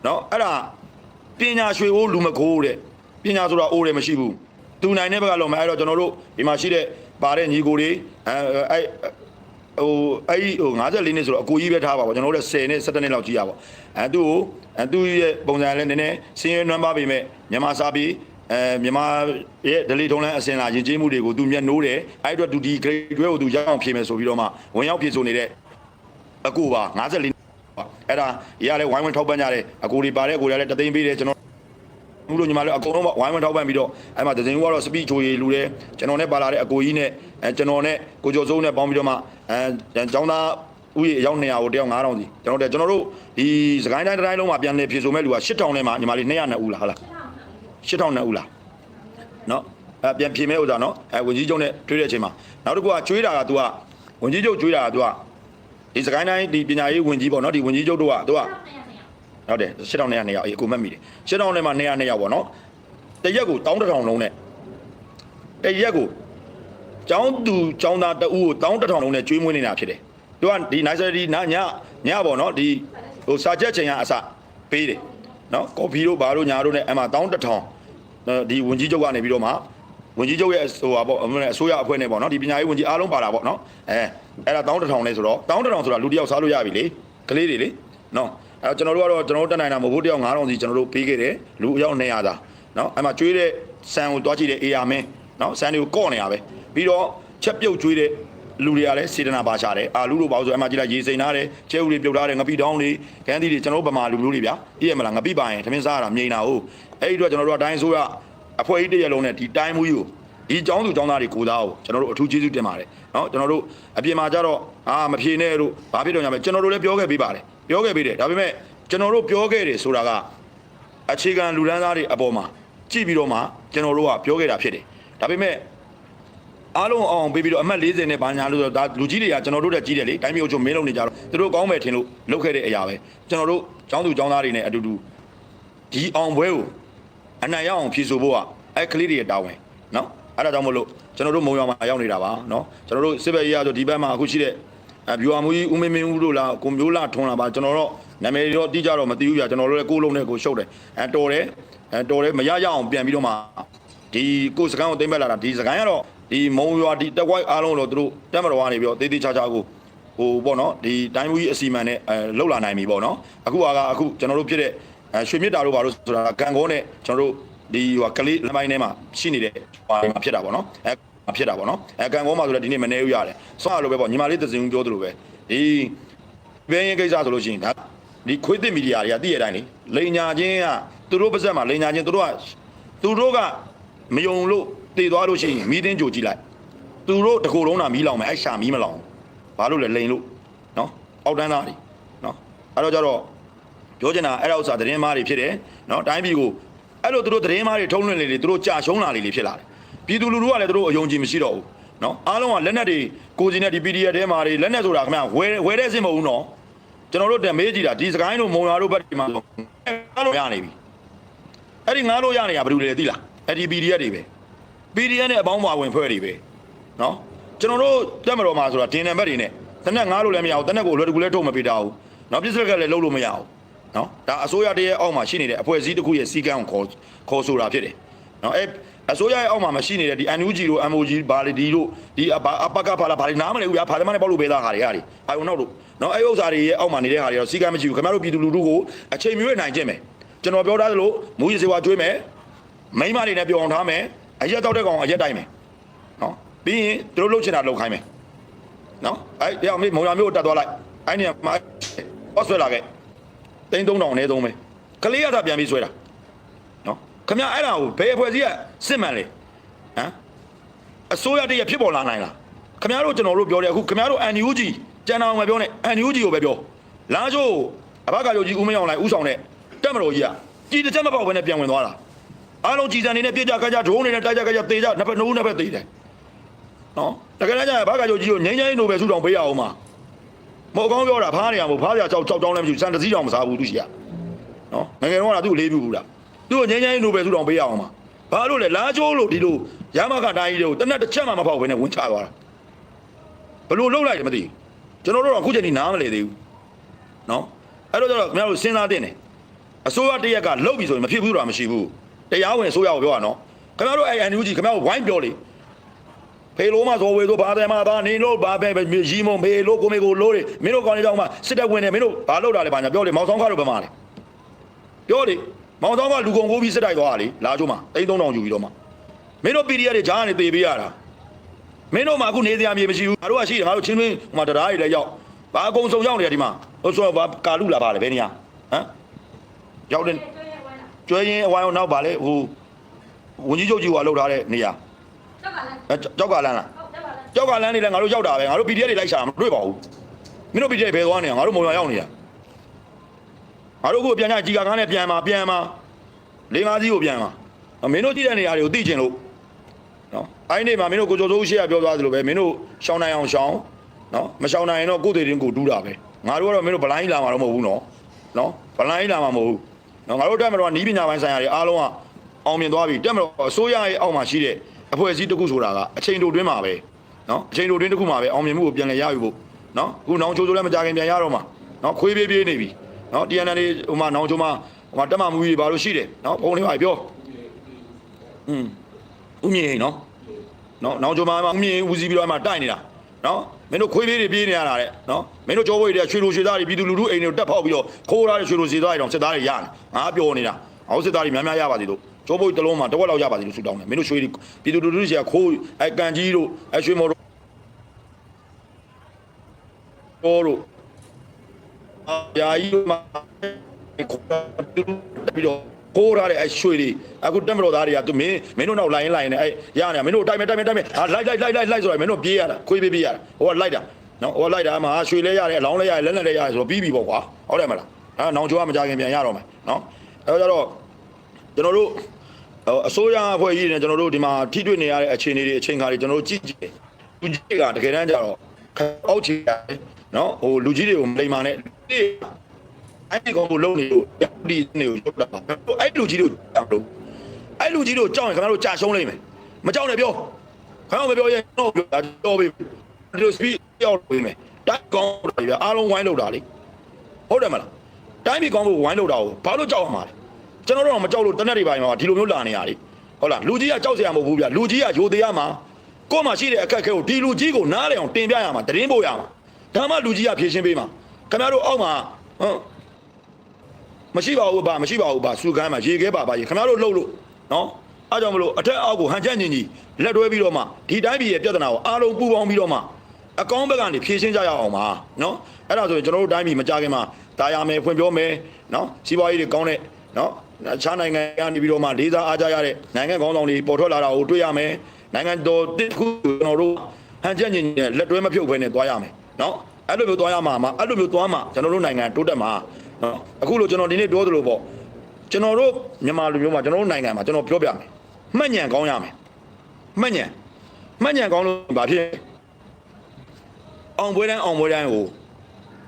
နော်အဲ့ဒါပညာရွှေအိုးလူမခိုးတဲ့ပညာဆိုတာအိုးတယ်မရှိဘူး သူနိုင်တဲ့ဘက်ကလုံးမအဲ့တော့ကျွန်တော်တို့ဒီမှာရှိတဲ့ပါတဲ့ညီကိုတွေအဲအဲဟိုအဲ့ဒီဟို54နှစ်ဆိုတော့အကိုကြီးပဲထားပါပေါ့ကျွန်တော်တို့လည်း10နှစ်17နှစ်လောက်ကြီးရပါအဲသူ့ကိုအဲသူ့ရဲ့ပုံစံလည်းနည်းနည်းစင်းရဲနွမ်းပါပေမဲ့မြန်မာစာပေအဲမြန်မာရဲ့ဒလီထုံးလန်းအစင်လာယဉ်ကျေးမှုတွေကိုသူမျက်နှိုးတယ်အဲ့အတွက်သူဒီ grade တွဲကိုသူရအောင်ဖြေမယ်ဆိုပြီးတော့မှဝင်ရောက်ဖြေဆိုနေတဲ့အကိုပါ54အဲ့ဒါရလည်းဝိုင်းဝန်းထောက်ပံ့ကြတယ်အကိုတွေပါတဲ့အကိုတွေလည်းတသိန်းပေးတယ်ကျွန်တော် မှုလို့ညီမလေးအကုန်လုံးဝိုင်းဝန်းထောက်ပံ့ပြီးတော့အဲ့မှာဒဇင်ဦးကတော့စပီချိုရီလူတယ်ကျွန်တော်နဲ့ပါလာတဲ့အကိုကြီးနဲ့အဲကျွန်တော်နဲ့ကိုကျော်စိုးနဲ့ပေါင်းပြီးတော့မှအဲကျောင်းသားဥယျာဉ်ရောက်200ကိုတယောက်9000စီကျွန်တော်တို့ကျွန်တော်တို့ဒီစကိုင်းတိုင်းတိုင်းလုံးမှာပြန်လည်ဖြေဆိုမဲ့လူက8000နဲ့မှညီမလေး200ဦးလားဟုတ်လား8000နဲ့ဦးလားနော်အဲပြန်ဖြေမဲ့ဥစ္စာနော်အဲဝင်ကြီးကျုံနဲ့တွေ့တဲ့အချိန်မှာနောက်တစ်ခုကကျွေးတာက तू ကဝင်ကြီးကျုပ်ကျွေးတာက तू ကဒီစကိုင်းတိုင်းဒီပညာရေးဝင်ကြီးပေါ့နော်ဒီဝင်ကြီးကျုပ်တို့က तू က ဟုတ်တယ်8000နဲ့200အေးအခုမှတ်မိတယ်8000နဲ့မှ200 200ပေါ့နော်တရက်ကို1100လုံးနဲ့တရက်ကိုကျောင်းသူကျောင်းသားတအူးကို1100လုံးနဲ့ကျွေးမွေးနေတာဖြစ်တယ်သူကဒီနိုင်ဆယ်ဒီညညညပေါ့နော်ဒီဟိုစာချက်ချိန်ကအစပေးတယ်နော်ကော်ဖီတို့ဘာတို့ညာတို့နဲ့အဲ့မှာ1100ဒီဝင်ကြီးချုပ်ကနေပြီးတော့မှဝင်ကြီးချုပ်ရဲ့ဟိုပါပေါ့အစိုးရအဖွဲ့နဲ့ပေါ့နော်ဒီပညာရေးဝင်ကြီးအားလုံးပါတာပေါ့နော်အဲအဲ့ဒါ1100နဲ့ဆိုတော့1100ဆိုတာလူတစ်ယောက်စားလို့ရပြီလေကလေးတွေလေနော် အဲကျွန်တော်တို့ကတော့ကျွန်တော်တို့တက်နိုင်တာမဟုတ်ဘူးတယောက်9000စီကျွန်တော်တို့ပေးခဲ့တယ်လူအယောက်200သာနော်အဲ့မှာကျွေးတဲ့ဆန်ကိုတွားကြည့်တဲ့အေယာမင်းနော်ဆန်တွေကိုကော့နေရပဲပြီးတော့ချက်ပြုတ်ကျွေးတဲ့လူတွေကလည်းစေတနာပါရှာတယ်အာလူတို့ပါဆိုအမှကြည့်လိုက်ရေစိန်ထားတယ်ကျဲဥတွေပြုတ်ထားတယ်ငပိတောင်းတွေခန်းသီးတွေကျွန်တော်တို့ဗမာလူမျိုးတွေဗျာပြည့်ရမလားငပိပါရင်သမင်းစားရတာမြိန်တာဟုတ်အဲ့ဒီတော့ကျွန်တော်တို့ကတိုင်းဆိုရအဖွဲ့အစည်းတစ်ရက်လုံးနဲ့ဒီတိုင်းမှုကြီးကိုဒီចောင်းသူចောင်းသားတွေကိုသားကိုကျွန်တော်တို့အထူးကျေးဇူးတင်ပါတယ်เนาะကျွန်တော်တို့အပြင်မှာကြတော့အာမဖြေနဲ့တို့ဘာဖြစ်တော့ညမလဲကျွန်တော်တို့လည်းပြောခဲ့ပေးပါတယ် ပြောခဲ့ပေးတယ်ဒါပေမဲ့ကျွန်တော်တို့ပြောခဲ့တယ်ဆိုတာကအခြေခံလူဒန်းသားတွေအပေါ်မှာကြည့်ပြီးတော့မှကျွန်တော်တို့ကပြောခဲ့တာဖြစ်တယ်ဒါပေမဲ့အားလုံးအောင်ပေးပြီးတော့အမှတ်40နဲ့ဘာညာလို့ဆိုတော့ဒါလူကြီးတွေကကျွန်တော်တို့တက်ကြီးတယ်လေတိုင်းမျိုးချုံမင်းလုံးနေကြတော့သူတို့ကောင်းမယ်ထင်လို့လုပ်ခဲ့တဲ့အရာပဲကျွန်တော်တို့ចောင်းသူចောင်းသားတွေနဲ့အတူတူဒီအောင်ပွဲကိုအနိုင်ရအောင်ဖြည့်ဆို့ဖို့ကအဲ့ကလေးတွေရဲ့တာဝန်နော်အဲ့ဒါကြောင့်မလို့ကျွန်တော်တို့မုံရွာမှာရောက်နေတာပါနော်ကျွန်တော်တို့စစ်ဘက်ရေးရဆိုဒီဘက်မှာအခုရှိတဲ့အဲ ဗျူဟာမူကြီးဦးမင်းမင်းဦးတို့လားကိုမျိုးလာထွန်းလာပါကျွန်တော်တော့နာမည်တော့တိကျတော့မသိဘူးပြကျွန်တော်တို့လည်းကိုယ်လုံးနဲ့ကိုရှုပ်တယ်အဲတော်တယ်အဲတော်တယ်မရရအောင်ပြန်ပြီးတော့မှဒီကိုယ်စကန်ကိုသိမ့်ပက်လာတာဒီစကန်ကတော့ဒီမုံရွာဒီတက်ဝိုက်အားလုံးတော့သူတို့တက်မတော်ကနေပြီးတော့တေးသေးချာချာကိုဟိုပေါ့နော်ဒီတိုင်းမူကြီးအစီမံနဲ့အဲလှုပ်လာနိုင်ပြီပေါ့နော်အခုကအခုကျွန်တော်တို့ဖြစ်တဲ့အဲရွှေမြစ်တာတို့ဘာလို့ဆိုတာကံကောနဲ့ကျွန်တော်တို့ဒီဟိုကလေးလမ်းပိုင်းထဲမှာရှိနေတဲ့ဟိုမှာဖြစ်တာပေါ့နော်အဲ ဖြစ်တာပေါ့နော်အဲကံကောမှာဆိုတော့ဒီနေ့မနေဦးရတယ်ဆောင်းရလို့ပဲပေါ့ညီမလေးသစင်ဦးပြောသလိုပဲဒီဘင်းရင်ကိစ္စဆိုလို့ရှိရင်ဒါဒီခွေးသစ်မီဒီယာတွေကသိရတိုင်းလေလိန်ညာချင်းကသူတို့ပါဇက်မှာလိန်ညာချင်းသူတို့ကသူတို့ကမယုံလို့တည်သွားလို့ရှိရင်မီးတင်းကြိုကြည့်လိုက်သူတို့တကူလုံးတာမီးလောင်မယ်အဲ့ရှာမီးမလောင်ဘာလို့လဲလိန်လို့နော်အောက်တန်းသားတွေနော်အဲ့တော့ကြတော့ပြောချင်တာအဲ့ဒါဥစ္စာသတင်းမားတွေဖြစ်တယ်နော်တိုင်းပြည်ကိုအဲ့လိုသူတို့သတင်းမားတွေထုံးလွှင့်လေလေသူတို့ကြာရှုံးလာလေလေဖြစ်လာတယ် ပြည်သူလူထုကလည်းသူတို့အယုံကြည်မရှိတော့ဘူးနော်အားလုံးကလက်နက်တွေကိုစီနဲ့ဒီ PDF ထဲမှာတွေလက်နက်ဆိုတာခင်ဗျဝယ်ဝယ်တဲ့အဆင့်မဟုတ်ဘူးနော်ကျွန်တော်တို့တမေးကြည့်တာဒီစကိုင်းတို့မုံရွာတို့ဘက်ဒီမှာဆိုအားလုံးရနေပြီအဲ့ဒီငားလို့ရနေရဘယ်လိုလဲသိလားအဲ့ဒီ PDF တွေပဲ PDF နဲ့အပေါင်းပါဝင်ဖွဲ့တွေပဲနော်ကျွန်တော်တို့တက်မတော်မှာဆိုတာတင်နံပါတ်တွေနဲ့တနက်ငားလို့လည်းမရဘူးတနက်ကိုအလွယ်တကူလည်းထုတ်မပေးတာဘူးနော်ပြစ်စက်ကလည်းလုံးလို့မရဘူးနော်ဒါအစိုးရတည်းရဲ့အောက်မှာရှိနေတဲ့အဖွဲ့အစည်းတစ်ခုရဲ့စီကံကိုခေါ်ခေါ်ဆိုတာဖြစ်တယ် နော်အဲအစိုးရရဲ့အောက်မှာမရှိနေတဲ့ဒီ NUG တို့ MOG ဘာလေဒီတို့ဒီအပအပကဖလာဘာလေနားမလဲဘူးဗျာဖာသမနဲ့ပေါက်လို့ပေးသားဟာတွေဟာတွေအာယုံနောက်တို့နော်အဲဥစ္စာတွေရဲ့အောက်မှာနေတဲ့ဟာတွေတော့စီကံမရှိဘူးခင်ဗျားတို့ပြည်သူလူထုကိုအချိန်မျိုးနိုင်ခြင်းမယ်ကျွန်တော်ပြောထားသလိုမူကြီးစေဝါကျွေးမယ်မိမတွေနဲ့ပြောအောင်ထားမယ်အရက်တောက်တဲ့ကောင်အရက်တိုင်းမယ်နော်ပြီးရင်သူတို့လှုပ်ချင်တာလှုပ်ခိုင်းမယ်နော်အဲတရားမေးမုံရမျိုးကိုတတ်သွားလိုက်အဲ့နေရာမှာဟောဆွဲလာခဲ့သိန်း3000အနည်းဆုံးပဲကလေးရတာပြန်ပြီးဆွဲတာ နော်ခမအဲ့ဒါကိုဘယ်အဖွဲ့အစည်းကစစ်မှန်လဲဟမ်အစိုးရတည်းရဖြစ်ပေါ်လာနိုင်လားခမတို့ကျွန်တော်တို့ပြောတယ်အခုခမတို့ NUG ကျန်အောင်မပြောနဲ့ NUG ကိုပဲပြောလာချိုးအဘကကြိုကြီးဦးမင်းအောင်လိုက်ဦးဆောင်တဲ့တက်မတော်ကြီးကကြီးတစ်ချက်မပေါက်ဘဲနဲ့ပြန်ဝင်သွားတာအားလုံးကြီးစံနေနဲ့ပြစ်ကြကကြဒရုန်းနေနဲ့တိုက်ကြကကြသေကြနှစ်ဖက်နှုတ်နှစ်ဖက်သေတယ်နော်တကယ်တမ်းကျဘကကြိုကြီးကိုငိမ့်ငိမ့်နိုဘယ်စုတောင်ပေးရအောင်မှာမဟုတ်ကောင်းပြောတာဖားနေရမို့ဖားစရာကြောက်ကြောက်ကြောင်းလည်းမရှိဘူးစံတစည်းတောင်မစားဘူးသူရှိရနော်ငယ်ငယ်တော့ကသူ့ကိုလေးပြဘူးလား သူ့ကိုငင်းငင်းနိုဘယ်သူတောင်ပေးရအောင်မှာဘာလို့လဲလာချိုးလို့ဒီလိုရမခတိုင်းကြီးတွေကိုတနက်တစ်ချက်မှမဖောက်ဘဲနဲ့ဝင်ချသွားတာဘလို့လှုပ်လိုက်တယ်မသိဘူးကျွန်တော်တို့တော့အခုချိန်ဒီနားမလဲသေးဘူးနော်အဲ့တော့ကျတော့ခင်ဗျားတို့စဉ်းစားတင်တယ်အစိုးရတရက်ကလှုပ်ပြီဆိုရင်မဖြစ်ဘူးတော့မရှိဘူးတရားဝင်အစိုးရကိုပြောရနော်ခင်ဗျားတို့အဲ့ NUG ခင်ဗျားတို့ဝိုင်းပြောလေဖေလိုမဆိုဝေဆိုဘာတယ်မှာသားနေလို့ဘာပဲရီမုံဖေလိုကိုမေကိုလိုးတယ်မင်းတို့ကောင်းနေကြောင်းမှာစစ်တပ်ဝင်တယ်မင်းတို့ဘာလုပ်တာလဲဘာညာပြောလေမောင်ဆောင်ခါတို့ဘယ်မှာလဲပြောလေ မောင်ဆောင်ကလူကုန်ကိုပြီးစစ်တိုက်သွားတာလေလာချိုးမှာတိန်း3000ယူပြီးတော့မှမင်းတို့ PDF တွေဂျားကနေတေပေးရတာမင်းတို့မှအခုနေစရာမြေမရှိဘူးငါတို့ကရှိတယ်ငါတို့ချင်းချင်းဟိုမှာတရားတွေလည်းရောက်ဘာအကုန်စုံရောက်နေရဒီမှာဟိုဆိုတော့ဘာကာလူလာပါလေဘယ်နေရာဟမ်ရောက်တယ်ကျွဲရင်အဝိုင်းအောင်နောက်ပါလေဟိုဝန်ကြီးချုပ်ကြီးကလှုပ်ထားတဲ့နေရာတော့ကလည်းအဲကြောက်ကလန်းလားဟုတ်တယ်ပါလားကြောက်ကလန်းနေလဲငါတို့ရောက်တာပဲငါတို့ PDF တွေလိုက်ရှာမတွေ့ပါဘူးမင်းတို့ PDF ဘယ်သွားနေငါတို့မုံရွာရောက်နေတာ ငါတို့အခုပြန်ကြကြီးကကားနဲ့ပြန်มาပြန်มาလေးငါးစီးကိုပြန်มาမင်းတို့ကြည့်တဲ့နေရာတွေကိုသိကျင်လို့နော်အဲ့ဒီနေ့မှာမင်းတို့ကိုကျော်စိုးရှိရပြောသွားသလိုပဲမင်းတို့ရှောင်းနိုင်အောင်ရှောင်းနော်မရှောင်းနိုင်ရင်တော့ကိုယ်တည်တင်ကိုတူးတာပဲငါတို့ကတော့မင်းတို့ဗလိုင်းလာမှာတော့မဟုတ်ဘူးနော်နော်ဗလိုင်းလာမှာမဟုတ်ဘူးနော်ငါတို့တက်မတော်နီးပညာပိုင်းဆိုင်ရာတွေအားလုံးကအောင်မြင်သွားပြီတက်မတော်အစိုးရရဲ့အောက်မှာရှိတဲ့အဖွဲ့အစည်းတစ်ခုဆိုတာကအချိန်တိုတွင်းမှာပဲ နော်အချိန်တိုတွင်းတစ်ခုမှာပဲအောင်မြင်မှုကိုပြန်လည်ရယူဖို့နော်အခုနောင်ချိုးချိုးလည်းမကြခင်ပြန်ရတော့မှာနော်ခွေးပြေးပြေးနေပြီ နော် TNL လေးဟိုမှာနောင်ချိုးမှာဟိုမှာတက်မှမူကြီးတွေဘာလို့ရှိတယ်နော်ဘုံလေးပါပြောอืมဦးမြင့်နော်နော်နောင်ချိုးမှာဦးမြင့်ဦးစီးပြီးတော့မှတိုက်နေတာနော်မင်းတို့ခွေးပြေးတွေပြေးနေရတာတဲ့နော်မင်းတို့ကြောဘွေတွေကရွှေလိုရွှေသားတွေပြည်သူလူထုအိမ်တွေကိုတက်ဖောက်ပြီးတော့ခိုးထားတဲ့ရွှေလိုရွှေသားတွေတောင်စစ်သားတွေရနေငါပြောနေတာအောင်စစ်သားတွေများများရပါသေးလို့ကြောဘွေတစ်လုံးမှာတစ်ဝက်လောက်ရပါသေးလို့ဆူတောင်းတယ်မင်းတို့ရွှေတွေပြည်သူလူထုတွေကခိုးအဲကန်ကြီးတို့အဲရွှေမော်တော်တို့အာ ယာကြီးတို့မှာခေါ်ပြီးတော့ကိုးရတဲ့အရွှေတွေအခုတက်မတော်သားတွေကသူမင်းမင်းတို့နောက်လိုင်းလိုင်းနေအဲရနေမင်းတို့တိုင်မယ်တိုင်မယ်တိုင်မယ်ဟာလိုက်လိုက်လိုက်လိုက်လိုက်ဆိုတော့မင်းတို့ပြေးရတာခွေးပြေးပြေးရတာဟိုကလိုက်တာနော်ဟိုကလိုက်တာမှာရွှေလဲရတယ်အလောင်းလဲရတယ်လက်လက်လဲရတယ်ဆိုတော့ပြီးပြီပေါ့ကွာဟုတ်တယ်မလားအဲနောင်ကျော်ကမကြခင်ပြန်ရတော့မယ်နော်အဲတော့ကျွန်တော်တို့အစိုးရအဖွဲ့ကြီးနဲ့ကျွန်တော်တို့ဒီမှာထိတွေ့နေရတဲ့အခြေအနေတွေအချိန်ခါတွေကျွန်တော်တို့ကြည့်ကြည့်သူကြီးကတကယ်တမ်းကျတော့အောက်ချီတယ်နော်ဟိုလူကြီးတွေကိုမလိမ္မာနဲ့ အဲ့ဒီကောင်ကိုလုံနေလို့ဒီနေကိုရုပ်တာအဲ့လူကြီးတွေကိုတောက်လို့အဲ့လူကြီးတို့ကြောက်ရင်ခင်ဗျားတို့ကြာရှုံးလိမ့်မယ်မကြောက်နဲ့ပြောခင်ဗျားတို့မပြောရင်တော့ပြောတာတော်ပြီဒီလို speed ရောက်ပြီမယ်တိုက်ကောင်းတာဗျာအားလုံးဝိုင်းလို့တာလေဟုတ်တယ်မလားတိုင်းပြည်ကောင်းဖို့ဝိုင်းလို့တာကိုဘာလို့ကြောက်ရမှာလဲကျွန်တော်တို့တော့မကြောက်လို့တနက်တွေပိုင်းမှာဒီလိုမျိုးလာနေရလေဟုတ်လားလူကြီးကကြောက်စရာမဟုတ်ဘူးဗျာလူကြီးကယိုသေးရမှာကိုယ်မှာရှိတဲ့အခက်အခဲကိုဒီလူကြီးကိုနားလည်အောင်တင်ပြရမှာတရင်ပို့ရမှာဒါမှလူကြီးကဖြေရှင်းပေးမှာ ခင်ဗျားတို့အောက်မှာဟုတ်မရှိပါဘူးဗျမရှိပါဘူးဗျစူကမ်းမှာရေခဲပါပါရေခင်ဗျားတို့လှုပ်လို့နော်အားကြောင့်မလို့အထက်အောက်ကိုဟန်ချက်ညင်ကြီးလက်တွဲပြီးတော့မှဒီတိုင်းပြည်ရဲ့ပြဿနာကိုအားလုံးပူးပေါင်းပြီးတော့မှအကောင်းဘက်ကနေဖြေရှင်းကြရအောင်ပါနော်အဲ့ဒါဆိုရင်ကျွန်တော်တို့တိုင်းပြည်မကြခင်မှာတာယာမယ်ဖွင့်ပြောမယ်နော်စီးပွားရေးတွေကောင်းတဲ့နော်အခြားနိုင်ငံကနေပြီးတော့မှလေးစားအားကြရတဲ့နိုင်ငံကောင်းဆောင်တွေပေါ်ထွက်လာတာကိုတွေ့ရမယ်နိုင်ငံတော်တစ်ခုကျွန်တော်တို့ဟန်ချက်ညင်ကြီးနဲ့လက်တွဲမဖြုတ်ဘဲနဲ့သွားရမယ်နော် အဲ့လိုမျိုးသွားရမှာမှာအဲ့လိုမျိုးသွားမှာကျွန်တော်တို့နိုင်ငံတိုးတက်မှာနော်အခုလိုကျွန်တော်ဒီနေ့ပြောသလိုပေါ့ကျွန်တော်တို့မြန်မာလူမျိုးမှာကျွန်တော်တို့နိုင်ငံမှာကျွန်တော်ပြောပြမယ်မှတ်ညံကောင်းရမယ်မှတ်ညံမှတ်ညံကောင်းလို့ဘာဖြစ်အောင်ပွဲတိုင်းအောင်ပွဲတိုင်းကို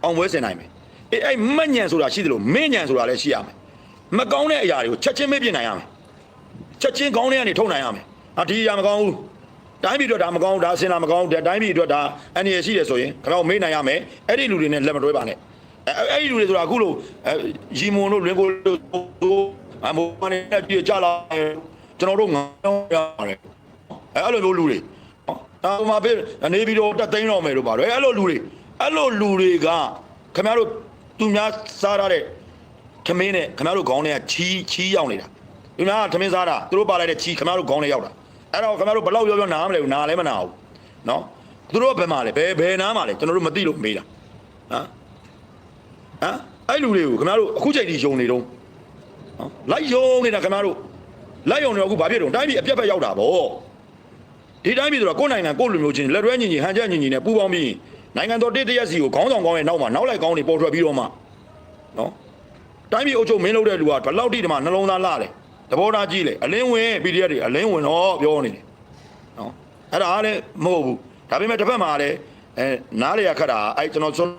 အောင်ပွဲဆင်နိုင်မယ်အေးအဲ့မှတ်ညံဆိုတာရှိတယ်လို့မင်းညံဆိုတာလည်းရှိရမယ်မကောင်းတဲ့အရာတွေကိုချက်ချင်းမေ့ပြစ်နိုင်ရမယ်ချက်ချင်းကောင်းတဲ့ကနေထုတ်နိုင်ရမယ်ဟာဒီအရာမကောင်းဘူး တိုင်းပြည်အတွက်ဒါမကောင်းဘူးဒါဆင်တာမကောင်းဘူးဒါတိုင်းပြည်အတွက်ဒါအန္တရာယ်ရှိတယ်ဆိုရင်ခင်ဗျားမေ့နိုင်ရမယ်အဲ့ဒီလူတွေနဲ့လက်မတွဲပါနဲ့အဲ့အဲ့ဒီလူတွေဆိုတာအခုလို့အဲရီမွန်တို့လွင်ကိုတို့အမိုးမနဲ့ကြည့်ကြလာတယ်ကျွန်တော်တို့ငောင်းရတယ်အဲ့အဲ့လိုမျိုးလူတွေနော်ဒါမှပဲနေပြီးတော့တက်သိန်းတော့မယ်လို့ပါတော့အဲ့လိုလူတွေအဲ့လိုလူတွေကခင်ဗျားတို့သူများစားရတဲ့ခမင်းနဲ့ခင်ဗျားတို့ခေါင်းထဲကချီးချီးရောက်နေတာသူများကခမင်းစားတာသူတို့ပါလိုက်တဲ့ချီးခင်ဗျားတို့ခေါင်းထဲရောက်တာ အဲ့တော့ခင်ဗျားတို့ဘယ်လောက်ပြောပြောနားမလဲဘူးနားလည်းမနာဘူးနော်သူတို့ကဘယ်မှာလဲဘယ်ဘယ်နားမှာလဲကျွန်တော်တို့မသိလို့မေးတာဟမ်ဟမ်အဲ့လူတွေကိုခင်ဗျားတို့အခုချိန်ထိယုံနေတော့နော်လိုက်ယုံနေတာခင်ဗျားတို့လိုက်ယုံနေတော့အခုဘာဖြစ်တော့တိုင်းပြည်အပြတ်ဖက်ရောက်တာဗောဒီတိုင်းပြည်ဆိုတော့ကိုယ်နိုင်ငံကိုယ်လူမျိုးချင်းလက်တွဲညီညီဟန်ချက်ညီညီနဲ့ပူးပေါင်းပြီးနိုင်ငံတော်တစ်တရက်စီကိုခေါင်းဆောင်ကောင်းရဲ့နောက်မှာနောက်လိုက်ကောင်းနေပေါ်ထွက်ပြီးတော့မှနော်တိုင်းပြည်အုပ်ချုပ်မင်းလုပ်တဲ့လူကဘယ်လောက်ထိဒီမှာနှလုံးသားလှတယ် သဘောထားကြီးလေအလင်းဝင် PDF တွေအလင်းဝင်တော့ပြောနေတယ်နော်အဲ့ဒါလည်းမဟုတ်ဘူးဒါပေမဲ့တစ်ဖက်မှာလည်းအဲနားလေရခတ်တာအဲ့ကျွန်တော်စွန်း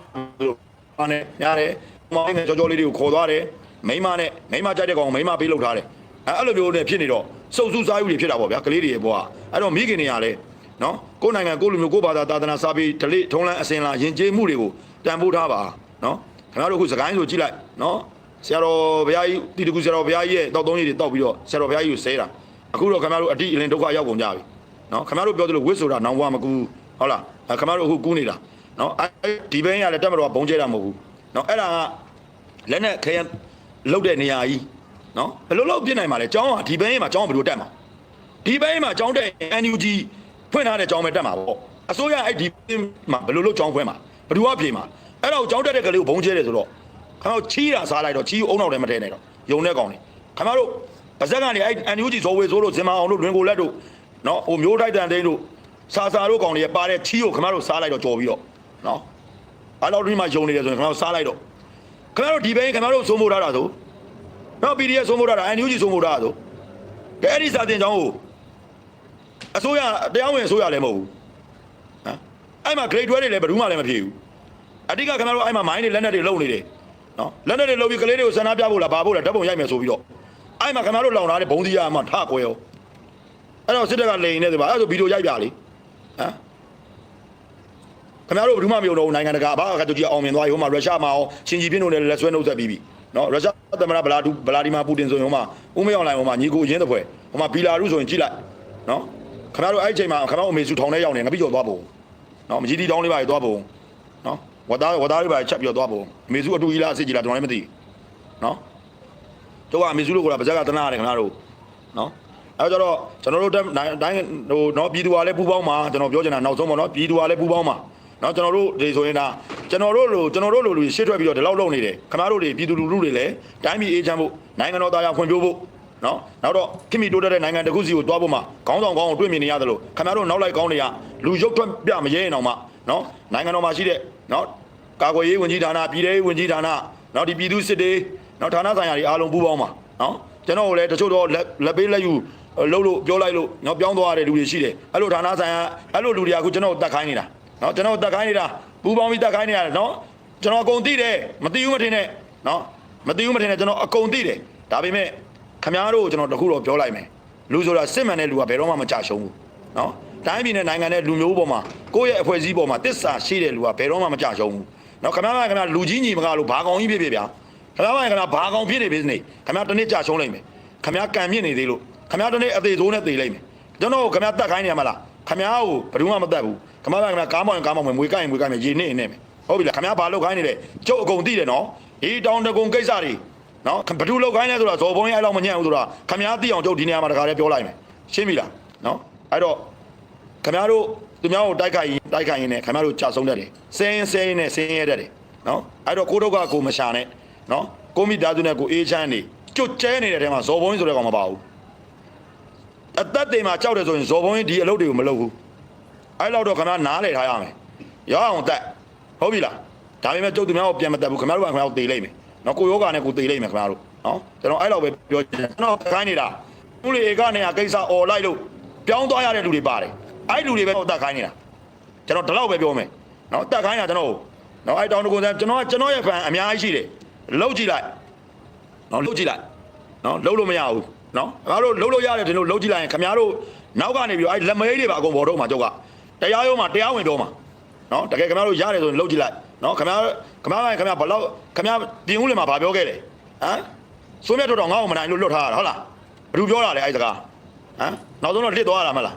ပါနဲ့ညားတယ်မောင်ငယ်ကြောကြောလေးတွေကိုခေါ်သွားတယ်မိန်းမနဲ့မိန်းမကြိုက်တဲ့ကောင်မိန်းမပေးလုပ်ထားတယ်အဲအဲ့လိုမျိုးနဲ့ဖြစ်နေတော့စုပ်စုစားယူတွေဖြစ်တာပေါ့ဗျာကလေးတွေရဲ့ဘွားအဲ့တော့မိခင်တွေကလည်းနော်ကိုယ်နိုင်ငံကိုယ်လူမျိုးကိုယ်ဘာသာသာသနာစာပေဓလေ့ထုံးလန်းအစဉ်လာယဉ်ကျေးမှုတွေကိုတန်ဖိုးထားပါနော်ခင်ဗျားတို့အခုစကိုင်းဆိုကြည့်လိုက်နော် ဆရာတော်ဘုရားကြီးတီတကူဆရာတော်ဘုရားကြီးရဲ့တောက်သုံးကြီးတွေတောက်ပြီးတော့ဆရာတော်ဘုရားကြီးကိုဆဲတာအခုတော့ခင်ဗျားတို့အတိအလင်းဒုက္ခရောက်ကုန်ကြပြီနော်ခင်ဗျားတို့ပြောသလိုဝစ်ဆိုတာနောင်ဘွားမကူဟုတ်လားအဲခင်ဗျားတို့အခုကူးနေတာနော်အဲဒီဘင်းရလည်းတက်မတော်ကဘုံကျဲတာမဟုတ်ဘူးနော်အဲ့ဒါကလက်နဲ့ခဲရလုတ်တဲ့နေရာကြီးနော်ဘယ်လိုလုပ်ပြစ်နိုင်မှာလဲကျောင်းကဒီဘဲမှာကျောင်းကဘယ်လိုတက်မှာဒီဘဲမှာကျောင်းတက် NUG ဖွင့်ထားတဲ့ကျောင်းပဲတက်မှာပေါ့အစိုးရအဲ့ဒီမှာဘယ်လိုလုပ်ကျောင်းဖွင့်မှာဘယ်သူကပြေမှာအဲ့တော့ကျောင်းတက်တဲ့ကလေးကိုဘုံကျဲတယ်ဆိုတော့ ခင်ဗျားတို့ချီးတာစားလိုက်တော့ချီးအုံနောက်လည်းမထဲနဲ့တော့ယုံတဲ့ကောင်နေခင်ဗျားတို့ပါဇက်ကနေအဲ့ NUG ဇော်ဝေဆိုးတို့ဇင်မာအောင်တို့လွင်ကိုလက်တို့နော်ဟိုမျိုးတိုက်တန်သိန်းတို့စာစာတို့ကောင်တွေပါတဲ့ချီးကိုခင်ဗျားတို့စားလိုက်တော့ကြော်ပြီးတော့နော်အဲ့တော့ဒီမှာယုံနေတယ်ဆိုရင်ခင်ဗျားတို့စားလိုက်တော့ခင်ဗျားတို့ဒီဘဲခင်ဗျားတို့စိုးမိုးထားတာဆိုနော် PDF စိုးမိုးထားတာ NUG စိုးမိုးထားတာဆိုကဲအဲ့ဒီစာတင်ကြောင်းကိုအစိုးရတရားဝင်အစိုးရလည်းမဟုတ်ဘူးဟမ်အဲ့မှာ grade 12တွေလည်းဘယ်သူမှလည်းမဖြစ်ဘူးအတိကခင်ဗျားတို့အဲ့မှာ mine တွေလက်နက်တွေလုံနေတယ် နော်လက်နက်တွေလုံပြီးကလေးတွေကိုဆန္ဒပြဖို့လားဘာဖို့လားဓာတ်ပုံရိုက်မယ်ဆိုပြီးတော့အဲ့မှာခင်ဗျားတို့လောင်ထားတဲ့ဘုံသီးရမှာထကွဲရောအဲ့တော့စစ်တပ်ကလိန်နေတယ်ဗျာအဲ့ဒါဆိုဗီဒီယိုရိုက်ပြလေဟမ်ခင်ဗျားတို့ဘယ်သူမှမယုံတော့ဘူးနိုင်ငံတကာဘာကတူကြီးအောင်မြင်သွားပြီဟိုမှာရုရှားမှာအောင်ရှင်ကြီးပြင်းတို့လည်းလက်ဆွဲနှုတ်ဆက်ပြီးပြီနော်ရုရှားသမ္မတဗလာဒူဗလာဒီမာပူတင်ဆိုရင်ဟိုမှာဦးမေအောင်လိုင်ဟိုမှာညီကိုရင်းတဲ့ဖွဲဟိုမှာဘီလာရုဆိုရင်ကြည့်လိုက်နော်ခင်ဗျားတို့အဲ့ဒီချိန်မှာခင်ဗျားတို့အမေစုထောင်ထဲရောက်နေငါပြီးကျော်သွားပုံနော်မကြီးတီတောင်းလေးပါသွားပုံနော် ဝတ်သားဝတ်သားလေးပါချက်ပြီးတော့သွားပုံအမေစုအတူကြီးလားအစ်ကြီးလားကျွန်တော်လည်းမသိနော်တို့ကအမေစုလို့ခေါ်တာဗဇက်ကတနာရတယ်ခင်ဗျားတို့နော်အဲကြတော့ကျွန်တော်တို့တိုင်းတိုင်းဟိုနော်ပြည်သူကလည်းပူပေါင်းမှာကျွန်တော်ပြောချင်တာနောက်ဆုံးပေါ့နော်ပြည်သူကလည်းပူပေါင်းမှာနော်ကျွန်တော်တို့ဒီဆိုရင်ဒါကျွန်တော်တို့လိုကျွန်တော်တို့လိုလူရှေ့ထွက်ပြီးတော့ဒီလောက်လုပ်နေတယ်ခမားတို့တွေပြည်သူလူထုတွေလည်းတိုင်းပြည်အေးချမ်းဖို့နိုင်ငံတော်သားရဖွံ့ဖြိုးဖို့နော်နောက်တော့ခင်မီတိုးတက်တဲ့နိုင်ငံတစ်ခုစီကိုတွားဖို့မှခေါင်းဆောင်ကောင်းကိုတွေ့မြင်နေရတယ်လို့ခမားတို့နောက်လိုက်ကောင်းတွေကလူရုပ်ထွက်ပြမရဲရင်တော့မှနော်နိုင်ငံတော်မှာရှိတဲ့ နော်ကာကွယ်ရေးဝန်ကြီးဌာနပြည်ထောင်ဝန်ကြီးဌာနနော်ဒီပြည်သူစစ်တွေနော်ဌာနဆိုင်ရာတွေအားလုံးပူးပေါင်းပါနော်ကျွန်တော်တို့လည်းတချို့တော့လက်လက်ပေးလက်ယူလှုပ်လို့ပြောလိုက်လို့နော်ပြောင်းသွားတဲ့လူတွေရှိတယ်အဲ့လိုဌာနဆိုင်ရာအဲ့လိုလူတွေကအခုကျွန်တော်တို့တတ်ခိုင်းနေတာနော်ကျွန်တော်တက်ခိုင်းနေတာပူပေါင်းပြီးတက်ခိုင်းနေရတယ်နော်ကျွန်တော်အကုန်သိတယ်မသိဘူးမထင်နဲ့နော်မသိဘူးမထင်နဲ့ကျွန်တော်အကုန်သိတယ်ဒါပေမဲ့ခမားတို့ကျွန်တော်တခုတော့ပြောလိုက်မယ်လူဆိုတာစစ်မှန်တဲ့လူကဘယ်တော့မှမကြရှုံးဘူးနော် တိုင်းပြည်နဲ့နိုင်ငံနဲ့လူမျိုးပေါ်မှာကိုယ့်ရဲ့အဖွဲ့အစည်းပေါ်မှာတစ္ဆာရှိတဲ့လူကဘယ်တော့မှမကြရှုံးဘူးနော်ခင်ဗျားကခင်ဗျားလူကြီးညီမကလို့ဘာကောင်ကြီးဖြစ်ဖြစ်ဗျာခင်ဗျားကခင်ဗျားဘာကောင်ဖြစ်နေပြီနေခင်ဗျားတစ်နေ့ကြရှုံးလိုက်မယ်ခင်ဗျားကံမြင့်နေသေးလို့ခင်ဗျားတစ်နေ့အသေးသေးနဲ့သေလိုက်မယ်ကျွန်တော်ခင်ဗျားတတ်ခိုင်းနေရမလားခင်ဗျားကိုဘယ်သူမှမတတ်ဘူးခင်ဗျားကခင်ဗျားကားမောင်ကားမောင်မွေကိုက်ရင်မွေကိုက်မယ်ရေနေနေမယ်ဟုတ်ပြီလားခင်ဗျားဘာလုပ်ခိုင်းနေလဲကျုပ်အကုန်သိတယ်နော်ဒီတောင်တကုံကိစ္စတွေနော်ဘဒုလောက်ခိုင်းလဲဆိုတာဇော်ဘုံရဲ့အဲ့လောက်မညံ့ဘူးဆိုတာခမ ्या သိအောင်ကျုပ်ဒီနေရာမှာတခါလေးပြောလိုက်မယ်ရှင်းပြီလားနော်အဲ့တော့ ခင်ဗျားတို့သူများကိုတိုက်ခိုက်ရင်တိုက်ခိုက်ရင်လည်းခင်ဗျားတို့ကြာဆုံးတတ်တယ်ဆင်းဆင်းရင်လည်းဆင်းရဲတတ်တယ်နော်အဲ့တော့ကိုတို့ကကိုမရှာနဲ့နော်ကိုမိသားစုနဲ့ကိုအေးချမ်းနေကြွတ်ကျဲနေတဲ့ထဲမှာဇော်ဘုံကြီးဆိုတဲ့ကောင်မပါဘူးအသက်တွေမှာကြောက်တယ်ဆိုရင်ဇော်ဘုံကြီးဒီအလုပ်တွေကိုမလုပ်ဘူးအဲ့လောက်တော့ခင်ဗျားနားလည်ထားရမယ်ရအောင်တက်ဟုတ်ပြီလားဒါပေမဲ့ကျုပ်သူများကိုပြန်မတက်ဘူးခင်ဗျားတို့ကခင်ဗျားတို့တေးလိုက်မယ်နော်ကိုယောဂာနဲ့ကိုတေးလိုက်မယ်ခင်ဗျားတို့နော်ကျွန်တော်အဲ့လောက်ပဲပြောချင်တယ်ကျွန်တော်ခိုင်းနေတာဦးလေကနေကကိစ္စអော်လိုက်လို့ပြောင်းသွားရတဲ့လူတွေပါတယ် အဲ့လူတွေပဲတက်ခိုင်းနေတာကျွန်တော်ဒီလောက်ပဲပြောမယ်နော်တက်ခိုင်းတာကျွန်တော်နော်အဲ့တောင်တကွန်ဆန်ကျွန်တော်ကကျွန်တော်ရဲ့ဖန်အများကြီးရှိတယ်လောက်ကြည့်လိုက်နော်လောက်ကြည့်လိုက်နော်လုံးလို့မရဘူးနော်ခင်ဗျားတို့လုံးလို့ရတယ်ဒီလိုလုံးကြည့်လိုက်ရင်ခင်ဗျားတို့နောက်ကနေပြီးတော့အဲ့လက်မေးတွေပါအကုန်ပေါ်တော့မှာကြောက်ကတရားရုံးမှာတရားဝင်တော့မှာနော်တကယ်ခင်ဗျားတို့ရတယ်ဆိုရင်လုပ်ကြည့်လိုက်နော်ခင်ဗျားခင်ဗျားကခင်ဗျားဘလောက်ခင်ဗျားပြင်ဦးလင်မှာဗာပြောခဲ့တယ်ဟမ်စိုးမြတ်တော်တော်ငါ့ကိုမနိုင်လို့လွတ်ထားရတာဟုတ်လားဘယ်သူပြောတာလဲအဲ့စကားဟမ်နောက်ဆုံးတော့လစ်သွားရတာမလား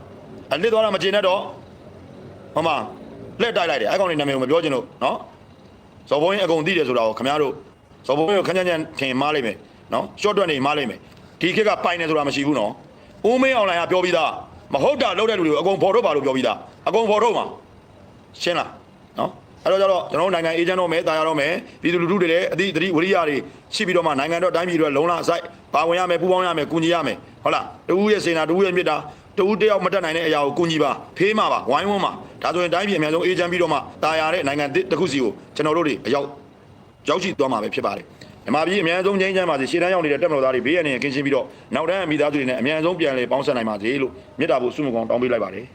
အဲ့လစ်သွားတာမကျေနဲ့တော့ဟောမလက်တိုက်လိုက်တယ်အဲ့ကောင်လေးနာမည်ကိုမပြောချင်လို့နော်ဇော်ဘုံရင်အကုန်သိတယ်ဆိုတာကိုခင်ဗျားတို့ဇော်ဘုံရင်ကိုခန်းချမ်းချမ်းထင်မှားလိုက်မယ်နော်ရှော့တွက်နေမှားလိုက်မယ်ဒီခေတ်ကပိုင်နေဆိုတာမရှိဘူးနော်ဦးမင်းအောင်လိုင်ကပြောပြီးသားမဟုတ်တာလုပ်တဲ့လူတွေကိုအကုန်ဖော်ထုတ်ပါလို့ပြောပြီးသားအကုန်ဖော်ထုတ်မှာရှင်းလားနော်အဲ့တော့ကျတော့ကျွန်တော်တို့နိုင်ငံအေဂျင့်တော့မယ်တာယာတော့မယ်ပြည်သူလူထုတွေလည်းအသည့်တတိဝရိယတွေရှိပြီးတော့မှနိုင်ငံတော်တိုင်းပြည်တွေလုံလအစိုက်ပါဝင်ရမယ်ပူးပေါင်းရမယ်ကူညီရမယ်ဟုတ်လားတဦးရဲ့စေနာတဦးရဲ့မြစ်တာ တဦးတယောက်မတက်နိုင်တဲ့အရာကိုကူညီပါဖေးမှာပါဝိုင်းဝန်းမှာဒါဆိုရင်တိုင်းပြည်အများဆုံးအေဂျင့်ပြီးတော့မှတာယာတဲ့နိုင်ငံတစ်ခုစီကိုကျွန်တော်တို့တွေအရောက်ရောက်ရှိသွားမှာပဲဖြစ်ပါတယ်မြန်မာပြည်အများဆုံးချင်းချမ်းပါစေရှေ့တန်းရောက်နေတဲ့တက်မတော်သားတွေဘေးရန်နေကင်းရှင်းပြီးတော့နောက်တန်းအမိသားစုတွေနဲ့အများဆုံးပြန်လည်ပေါင်းဆက်နိုင်ပါစေလို့မြစ်တာဖို့ဆုမကောင်းတောင်းပေးလိုက်ပါတယ်